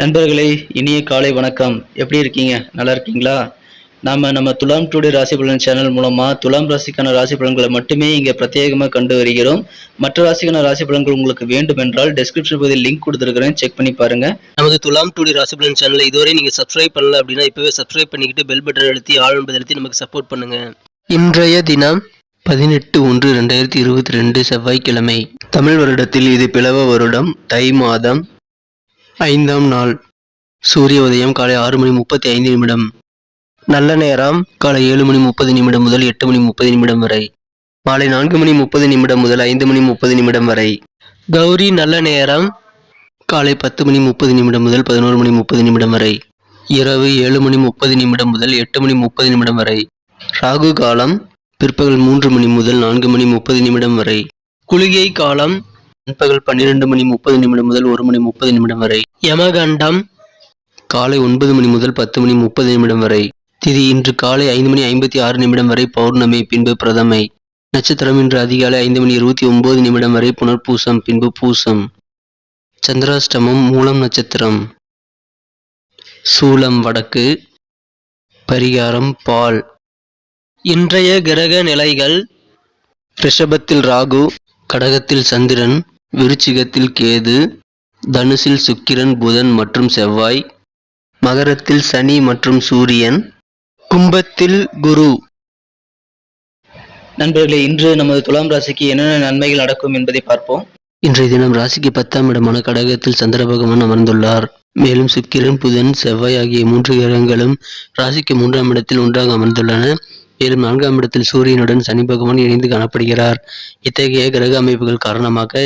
நண்பர்களே இனிய காலை வணக்கம். எப்படி இருக்கீங்க? நல்லா இருக்கீங்களா? நாம நம்ம துலாம் டுடே ராசி பலன் சேனல் மூலமா துலாம் ராசிக்கான ராசி பலன்களை மட்டுமே இங்க பிரத்யேகமாக கண்டு வருகிறோம். மற்ற ராசிக்கான ராசி பலன்கள் உங்களுக்கு வேண்டும் என்றால் டெஸ்கிரிப்ஷன் பகுதியில் லிங்க் கொடுத்துருக்கிறேன். செக் பண்ணி பாருங்க. நமது துலாம் டுடே ராசி பலன் சேனலை இதுவரை நீங்க சப்ஸ்கிரைப் பண்ணல அப்படின்னா இப்பவே சப்ஸ்கிரைப் பண்ணிக்கிட்டு பெல் பட்டன் அழுத்தி ஆள் என்பதை அழுத்தி நமக்கு சப்போர்ட் பண்ணுங்க. இன்றைய தினம் பதினெட்டு ஒன்று ரெண்டாயிரத்தி இருபத்தி ரெண்டு செவ்வாய்க்கிழமை. தமிழ் வருடத்தில் இது பிளவ வருடம். தை மாதம் ஐந்தாம் நாள். சூரிய உதயம் காலை ஆறு மணி முப்பத்தி ஐந்து நிமிடம். நல்ல நேரம் காலை ஏழு மணி முப்பது நிமிடம் முதல் எட்டு மணி முப்பது நிமிடம் வரை. மாலை நான்கு மணி முப்பது நிமிடம் முதல் ஐந்து மணி முப்பது நிமிடம் வரை. கௌரி நல்ல நேரம் காலை பத்து மணி முப்பது நிமிடம் முதல் பதினோரு மணி முப்பது நிமிடம் வரை. இரவு ஏழு மணி முப்பது நிமிடம் முதல் எட்டு மணி முப்பது நிமிடம் வரை. ராகு காலம் பிற்பகல் மூன்று மணி முதல் நான்கு மணி முப்பது நிமிடம் வரை. குளிகை காலம் பிற்பகல் பன்னிரண்டு மணி முப்பது நிமிடம் முதல் ஒரு மணி முப்பது நிமிடம் வரை. யமகண்டம் காலை ஒன்பது மணி முதல் பத்து மணி முப்பது நிமிடம் வரை. திதி இன்று காலை ஐந்து மணி ஐம்பத்தி ஆறு நிமிடம் வரை பௌர்ணமி பின்பு பிரதமை. நட்சத்திரம் இன்று அதிகாலை ஐந்து மணி இருபத்தி ஒன்பது நிமிடம் வரை புனர்பூசம் பின்பு பூசம். சந்திராஷ்டமம் மூலம் நட்சத்திரம். சூலம் வடக்கு. பரிகாரம் பால். இன்றைய கிரக நிலைகள் ரிஷபத்தில் ராகு கடகத்தில் சந்திரன் விருச்சிகத்தில் கேது தனுசில் சுக்கிரன் புதன் மற்றும் செவ்வாய் மகரத்தில் சனி மற்றும் சூரியன் கும்பத்தில் குரு. நண்பர்களே இன்று நமது துலாம் ராசிக்கு என்னென்ன நன்மைகள் நடக்கும் என்பதை பார்ப்போம். இன்றைய தினம் ராசிக்கு பத்தாம் இடமான கடகத்தில் சந்திர பகவான் அமர்ந்துள்ளார். மேலும் சுக்கிரன் புதன் செவ்வாய் ஆகிய மூன்று கிரகங்களும் ராசிக்கு மூன்றாம் இடத்தில் ஒன்றாக அமர்ந்துள்ளன. மேலும் நான்காம் இடத்தில் சூரியனுடன் சனி பகவான் இணைந்து காணப்படுகிறார். இத்தகைய கிரக அமைப்புகள் காரணமாக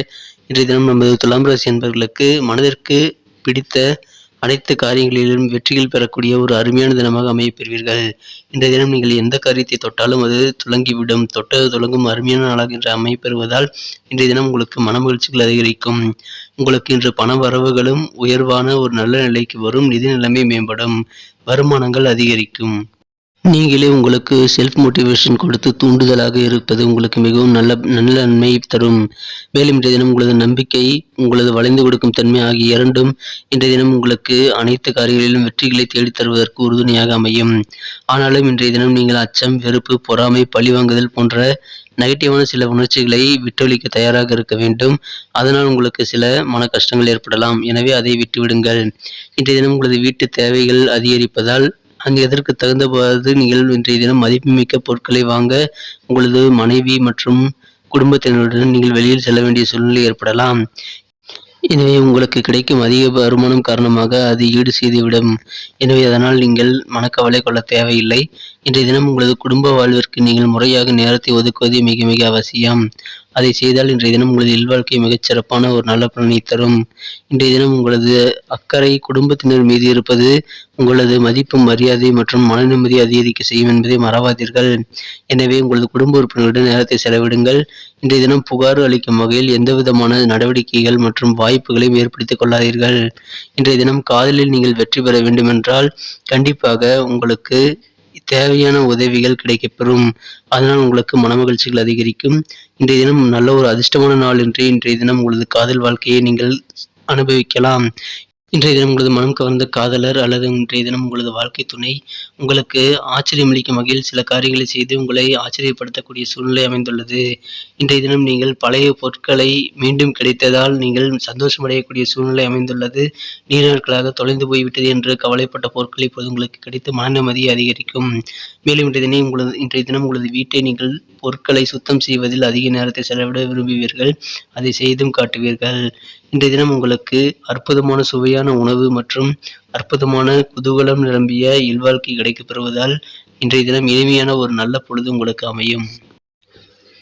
இன்றைய தினம் நமது துலாம் ராசி என்பவர்களுக்கு மனதிற்கு பிடித்த அனைத்து காரியங்களிலும் வெற்றிகள் பெறக்கூடிய ஒரு அருமையான தினமாக அமையப் பெறுவீர்கள். இன்றைய தினம் நீங்கள் எந்த காரியத்தை தொட்டாலும் அது துளங்கிவிடும் தொட்டது துளங்கும் அருமையான நாளாக இன்று அமைப்பெறுவதால் இன்றைய தினம் உங்களுக்கு மன மகிழ்ச்சிகள் அதிகரிக்கும். உங்களுக்கு இன்று பண வரவுகளும் உயர்வான ஒரு நல்ல நிலைக்கு வரும். நிதி நிலைமை மேம்படும். வருமானங்கள் அதிகரிக்கும். நீங்களே உங்களுக்கு செல்ஃப் மோட்டிவேஷன் கொடுத்து தூண்டுதலாக இருப்பது உங்களுக்கு மிகவும் நல்ல நல்ல நன்மை தரும். மேலும் இன்றைய தினம் உங்களது நம்பிக்கை உங்களது வளைந்து கொடுக்கும் தன்மை ஆகிய இரண்டும் இன்றைய தினம் உங்களுக்கு அனைத்து காரியங்களிலும் வெற்றிகளை தேடித் தருவதற்கு உறுதுணையாக அமையும். ஆனாலும் இன்றைய தினம் நீங்கள் அச்சம் வெறுப்பு பொறாமை பழிவாங்குதல் போன்ற நெகட்டிவான சில உணர்ச்சிகளை விட்டொழிக்க தயாராக இருக்க வேண்டும். அதனால் உங்களுக்கு சில மன கஷ்டங்கள் ஏற்படலாம். எனவே அதை விட்டுவிடுங்கள். இன்றைய தினம் உங்களது வீட்டு தேவைகள் அதிகரிப்பதால் அங்கு எதற்கு தகுந்தவாறு நிகழ்வு இன்றைய தினம் மதிப்புமிக்க பொருட்களை வாங்க உங்களது மனைவி மற்றும் குடும்பத்தினருடன் நீங்கள் வெளியில் செல்ல வேண்டிய சூழ்நிலை ஏற்படலாம். எனவே உங்களுக்கு கிடைக்கும் அதிக வருமானம் காரணமாக அது ஈடு செய்துவிடும். எனவே அதனால் நீங்கள் மனக்கவலை கொள்ள தேவையில்லை. இன்றைய தினம் உங்களது குடும்ப வாழ்விற்கு நீங்கள் முறையாக நேரத்தை ஒதுக்குவது மிக மிக அவசியம். அதை செய்தால் இன்றைய தினம் உங்களது இல்வாழ்க்கை மிகச் சிறப்பான ஒரு நல்ல பலனை தரும். இன்றைய தினம் உங்களது அக்கறை குடும்பத்தினர் மீது இருப்பது உங்களது மதிப்பு மரியாதை மற்றும் மன நிம்மதி அதிகரிக்க செய்யும் என்பதை மறவாதீர்கள். எனவே உங்களது குடும்ப உறுப்பினர்களுடன் நேரத்தை செலவிடுங்கள். இன்றைய தினம் புகார் அளிக்கும் வகையில் எந்தவிதமான நடவடிக்கைகள் மற்றும் வாய்ப்புகளையும் ஏற்படுத்திக் கொள்ளாதீர்கள். இன்றைய தினம் காதலில் நீங்கள் வெற்றி பெற வேண்டுமென்றால் கண்டிப்பாக உங்களுக்கு தேவையான உதவிகள் கிடைக்கப்பெறும். அதனால் உங்களுக்கு மனமகிழ்ச்சிகள் அதிகரிக்கும். இன்றைய தினம் நல்ல ஒரு அதிர்ஷ்டமான நாள் என்று இன்றைய தினம் உங்களது காதல் வாழ்க்கையை நீங்கள் அனுபவிக்கலாம். இன்றைய தினம் உங்களது மனம் கவர்ந்த காதலர் அல்லது இன்றைய தினம் உங்களது வாழ்க்கை துணை உங்களுக்கு ஆச்சரியமளிக்கும் வகையில் சில காரியங்களை செய்து உங்களை ஆச்சரியப்படுத்தக்கூடிய சூழ்நிலை அமைந்துள்ளது. இன்றைய தினம் நீங்கள் பழைய பொருட்களை மீண்டும் கிடைத்ததால் நீங்கள் சந்தோஷமடையக்கூடிய சூழ்நிலை அமைந்துள்ளது. நீண்ட நாட்களாக தொலைந்து போய்விட்டது என்று கவலைப்பட்ட பொருட்கள் இப்போது உங்களுக்கு கிடைத்து மனநிம்மதியை அதிகரிக்கும். மேலும் இன்றைய தினம் உங்களது இன்றைய தினம் உங்களது வீட்டை நீங்கள் பொருட்களை சுத்தம் செய்வதில் அதிக நேரத்தை செலவிட விரும்புவீர்கள். அதை செய்தும் காட்டுவீர்கள். இன்றைய தினம் உங்களுக்கு அற்புதமான சுவையான உணவு மற்றும் அற்புதமான குதூகலம் நிரம்பிய இல்வாழ்க்கை கிடைக்கப் பெறுவதால் இன்றைய தினம் இனிமையான ஒரு நல்ல பொழுது உங்களுக்கு அமையும்.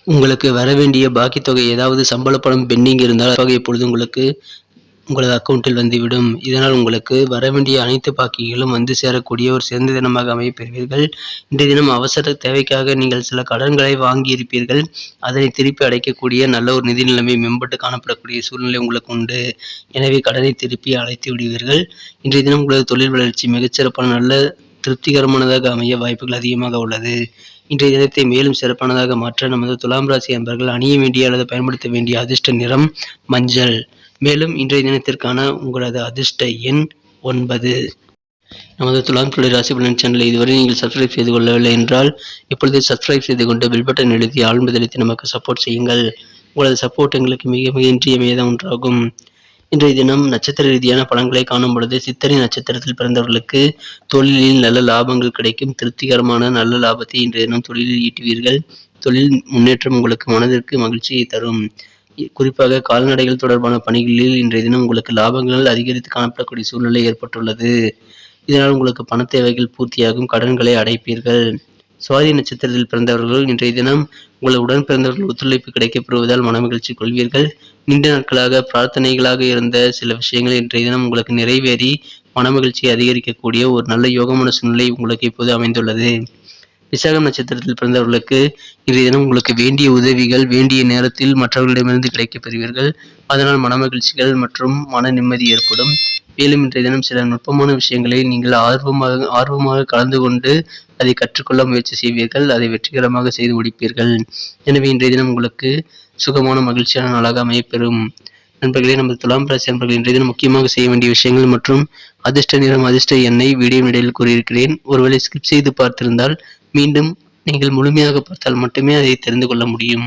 உங்களுக்கு வர வேண்டிய பாக்கி தொகை ஏதாவது சம்பள பணம் பெண்டிங் இருந்தால் தொகை இப்பொழுது உங்களுக்கு உங்களது அக்கௌண்ட்டில் வந்துவிடும். இதனால் உங்களுக்கு வர வேண்டிய அனைத்து பாக்கிகளும் வந்து சேரக்கூடிய ஒரு சிறந்த தினமாக அமையப்பெறுவீர்கள். இன்றைய தினம் அவசர தேவைக்காக நீங்கள் சில கடன்களை வாங்கி இருப்பீர்கள் அதனை திருப்பி அடைக்கக்கூடிய நல்ல ஒரு நிதி நிலைமை மேம்பட்டு காணப்படக்கூடிய சூழ்நிலை உங்களுக்கு உண்டு. எனவே கடனை திருப்பி அழைத்து விடுவீர்கள். இன்றைய தினம் உங்களது தொழில் வளர்ச்சி மிகச்சிறப்பான நல்ல திருப்திகரமானதாக அமைய வாய்ப்புகள் அதிகமாக உள்ளது. இன்றைய தினத்தை மேலும் சிறப்பானதாக மாற்ற நமது துலாம் ராசி அன்பர்கள் அணிய வேண்டிய அல்லது பயன்படுத்த வேண்டிய அதிர்ஷ்ட நிறம் மஞ்சள். மேலும் இன்றைய தினத்திற்கான உங்களது அதிர்ஷ்ட எண் ஒன்பது. நமது துலாம் துளை ராசி பலன் சேனலை இதுவரை நீங்கள் சப்ஸ்கிரைப் செய்து கொள்ளவில்லை என்றால் இப்பொழுது சப்ஸ்கிரைப் செய்து கொண்டு பெல் பட்டன் எழுதி ஆழ்ந்ததளித்து நமக்கு சப்போர்ட் செய்யுங்கள். உங்களது சப்போர்ட் எங்களுக்கு மிக மிக இன்றியமையதான் ஒன்றாகும். இன்றைய தினம் நட்சத்திர ரீதியான பலன்களை காணும் பொழுது சித்திரை நட்சத்திரத்தில் பிறந்தவர்களுக்கு தொழிலில் நல்ல லாபங்கள் கிடைக்கும். திருப்திகரமான நல்ல லாபத்தை இன்றைய தினம் தொழிலில் ஈட்டுவீர்கள். தொழில் முன்னேற்றம் உங்களுக்கு மனதிற்கு மகிழ்ச்சியை தரும். குறிப்பாக கால்நடைகள் தொடர்பான பணிகளில் இன்றைய தினம் உங்களுக்கு லாபங்கள் அதிகரித்து காணப்படக்கூடிய சூழ்நிலை ஏற்பட்டுள்ளது. இதனால் உங்களுக்கு பண தேவைகள் பூர்த்தியாகும். கடன்களை அடைப்பீர்கள். சுவாதி நட்சத்திரத்தில் பிறந்தவர்கள் இன்றைய தினம் உங்கள் உடன் பிறந்தவர்கள் ஒத்துழைப்பு கிடைக்கப்பெறுவதால் மனமகிழ்ச்சி கொள்வீர்கள். நீண்ட நாட்களாக பிரார்த்தனைகளாக இருந்த சில விஷயங்கள் இன்றைய தினம் உங்களுக்கு நிறைவேறி மனமகிழ்ச்சியை அதிகரிக்கக்கூடிய ஒரு நல்ல யோகமான சூழ்நிலை உங்களுக்கு இப்போது அமைந்துள்ளது. விசாகம் நட்சத்திரத்தில் பிறந்தவர்களுக்கு இன்றைய தினம் உங்களுக்கு வேண்டிய உதவிகள் வேண்டிய நேரத்தில் மற்றவர்களிடமிருந்து கிடைக்கப் பெறுவீர்கள். அதனால் மனமகிழ்ச்சிகள் மற்றும் மன நிம்மதி ஏற்படும். மேலும் இன்றைய தினம் சில நுட்பமான விஷயங்களை நீங்கள் ஆர்வமாக ஆர்வமாக கலந்து கொண்டு அதை கற்றுக்கொள்ள முயற்சி செய்வீர்கள் அதை வெற்றிகரமாக செய்து முடிப்பீர்கள். எனவே இன்றைய தினம் உங்களுக்கு சுகமான மகிழ்ச்சியான நாளாக அமையப்பெறும். நண்பர்களே நமது துலாம் ராசி நண்பர்கள் இன்றைய தினம் முக்கியமாக செய்ய வேண்டிய விஷயங்கள் மற்றும் அதிர்ஷ்ட நிறம் அதிர்ஷ்ட எண்ணை வீடியோ இடையில் கூறியிருக்கிறேன். ஒருவேளை ஸ்கிப் செய்து பார்த்திருந்தால் மீண்டும் நீங்கள் முழுமையாக பார்த்தால் மட்டுமே அதை தெரிந்து கொள்ள முடியும்.